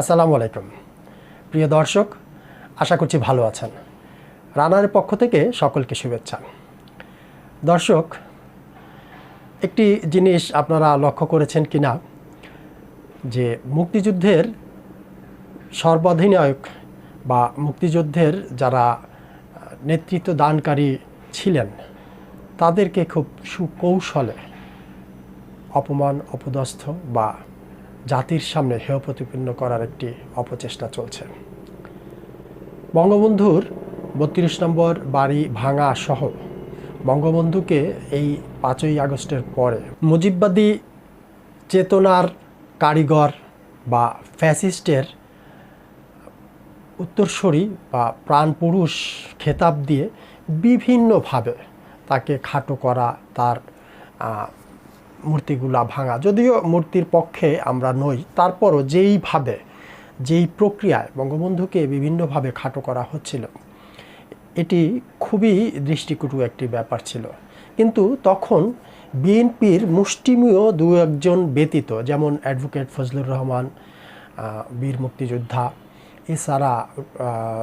আসসালামু আলাইকুম। প্রিয় দর্শক, আশা করছি ভালো আছেন। রানারের পক্ষ থেকে সকলকে শুভেচ্ছা। দর্শক, একটি জিনিস আপনারা লক্ষ্য করেছেন কি না যে মুক্তিযুদ্ধের সর্বাধিনায়ক বা মুক্তিযুদ্ধের যারা, নেতৃত্ব দানকারী ছিলেন, তাদেরকে খুব সুকৌশলে অপমান, অপদস্থ বা জাতির সামনে হেয় প্রতিপন্ন করার একটি অপচেষ্টা চলছে। বঙ্গবন্ধুর বত্রিশ নম্বর বাড়ি ভাঙা সহ বঙ্গবন্ধুকে এই পাঁচই আগস্টের পরে মুজিববাদী চেতনার কারিগর বা ফ্যাসিস্টের উত্তরসূরি বা প্রাণপুরুষ খেতাব দিয়ে বিভিন্নভাবে তাকে খাটো করা তার মূর্তিগুলা ভাঙা। যদিও মূর্তির পক্ষে আমরা নই, তারপরও যেইভাবে, যেই প্রক্রিয়ায় বঙ্গবন্ধুকে বিভিন্নভাবে খাটো করা হচ্ছিল, এটি খুবই দৃষ্টিকটু একটি ব্যাপার ছিল। কিন্তু তখন বিএনপির মুষ্টিমীয় দু একজন ব্যতীত, যেমন অ্যাডভোকেট ফজলুর রহমান বীর মুক্তিযোদ্ধা, এছাড়া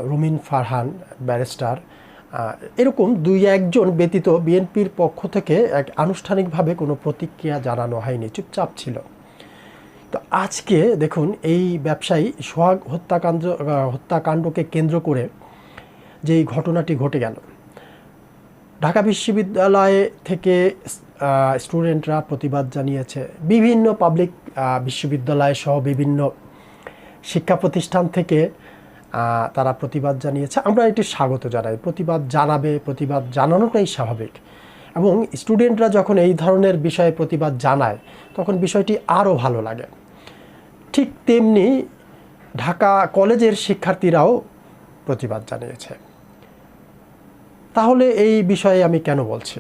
রুমিন ফারহান, ব্যারিস্টার এরকম দুই একজন ব্যতীত বিএনপির পক্ষ থেকে এক আনুষ্ঠানিকভাবে কোনো প্রতিক্রিয়া জানানো হয়নি, চুপচাপ ছিল। তো আজকে দেখুন, এই ব্যবসায়ী সোহাগ হত্যাকাণ্ড হত্যাকাণ্ডকে কেন্দ্র করে যেই ঘটনাটি ঘটে গেল, ঢাকা বিশ্ববিদ্যালয়ে থেকে স্টুডেন্টরা প্রতিবাদ জানিয়েছে। বিভিন্ন পাবলিক বিশ্ববিদ্যালয় সহ বিভিন্ন শিক্ষা প্রতিষ্ঠান থেকে তারা প্রতিবাদ জানিয়েছে। আমরা এটি স্বাগত জানাই। প্রতিবাদ জানাবে, প্রতিবাদ জানানোটাই স্বাভাবিক। এবং স্টুডেন্টরা যখন এই ধরনের বিষয়ে প্রতিবাদ জানায়, তখন বিষয়টি আরও ভালো লাগে। ঠিক তেমনি ঢাকা কলেজের শিক্ষার্থীরাও প্রতিবাদ জানিয়েছে। তাহলে এই বিষয়ে আমি কেন বলছি?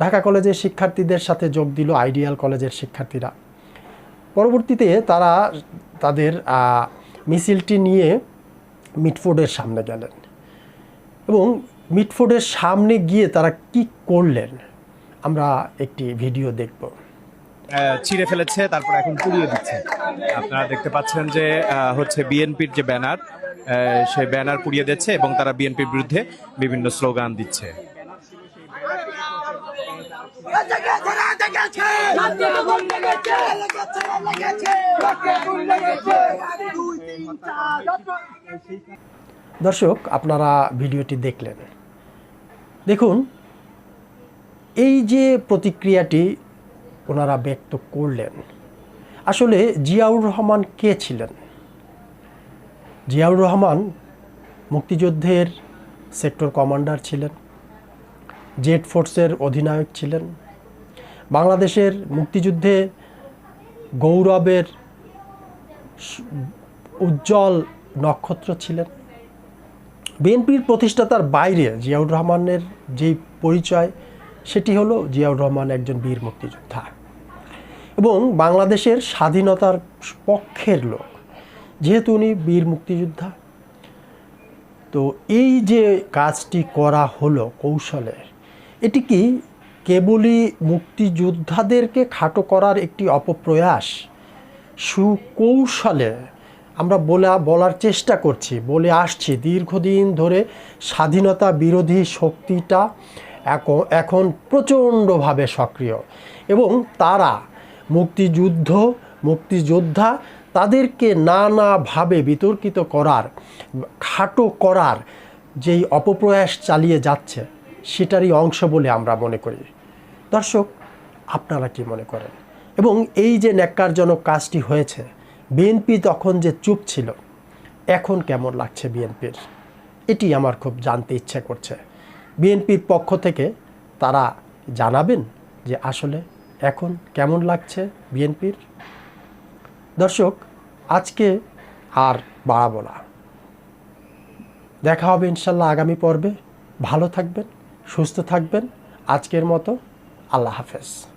ঢাকা কলেজের শিক্ষার্থীদের সাথে যোগ দিল আইডিয়াল কলেজের শিক্ষার্থীরা। পরবর্তীতে তারা তাদের মিছিলটি নিয়ে মিটফোর্ডের সামনে গেলেন। এবং মিটফোর্ডের সামনে গিয়ে তারা কি করলেন আমরা একটি ভিডিও দেখব। আহ, ছিঁড়ে ফেলেছে তারপর এখন পুড়িয়ে দিচ্ছে। আপনারা দেখতে পাচ্ছেন যে আহ, হচ্ছে বিএনপির যে ব্যানার আহ, সেই ব্যানার পুড়িয়ে দিচ্ছে এবং তারা বিএনপির বিরুদ্ধে বিভিন্ন স্লোগান দিচ্ছে। লেগেছে রাতে আগুন লেগেছে লেগেছে লেগেছে। রাতে আগুন লেগেছে। দুই তিন চার দর্শক আপনারা ভিডিওটি দেখলেন। দেখুন এই যে প্রতিক্রিয়াটি ওনারা ব্যক্ত করলেন আসলে জিয়াউর রহমান কে ছিলেন? জিয়াউর রহমান মুক্তিযুদ্ধের সেক্টর কমান্ডার ছিলেন জেট ফোর্সের অধিনায়ক ছিলেন বাংলাদেশের মুক্তিযুদ্ধে গৌরবের উজ্জ্বল নক্ষত্র ছিলেন। বিএনপির প্রতিষ্ঠাতার বাইরে জিয়াউর রহমানের যেই পরিচয়, সেটি হলো জিয়াউর রহমান একজন বীর মুক্তিযোদ্ধা। এবং বাংলাদেশের স্বাধীনতার পক্ষের লোক, যেহেতু উনি বীর মুক্তিযোদ্ধা। তো এই যে কাজটি করা হলো কৌশলে, এটি কি কেবলই মুক্তিযোদ্ধাদেরকে খাটো করার একটি অপপ্রয়াস। সুকৌশলে আমরা বলা, বলার চেষ্টা করছি, বলে আসছি। দীর্ঘদিন ধরে স্বাধীনতা বিরোধী শক্তিটা এখন প্রচণ্ডভাবে সক্রিয় এবং তারা মুক্তিযুদ্ধ, মুক্তিযোদ্ধা তাদেরকে নানাভাবে বিতর্কিত করার, খাটো করার যেই অপপ্রয়াস চালিয়ে যাচ্ছে সেটারই অংশ বলে আমরা মনে করি। দর্শক, আপনারা কি মনে করেন? এবং এই যে ন্যাক্কারজনক কাজটি হয়েছে বিএনপি তখন যে চুপ ছিল, এখন কেমন লাগছে বিএনপির এটি আমার খুব জানতে ইচ্ছে করছে। বিএনপির পক্ষ থেকে তারা জানাবেন যে আসলে এখন কেমন লাগছে বিএনপির দর্শক, আজকে আর বাড়াবো না। দেখা হবে ইনশাল্লাহ আগামী পর্বে। ভালো থাকবেন। সুস্থ থাকবেন। আজকের মতো আল্লাহ হাফেজ।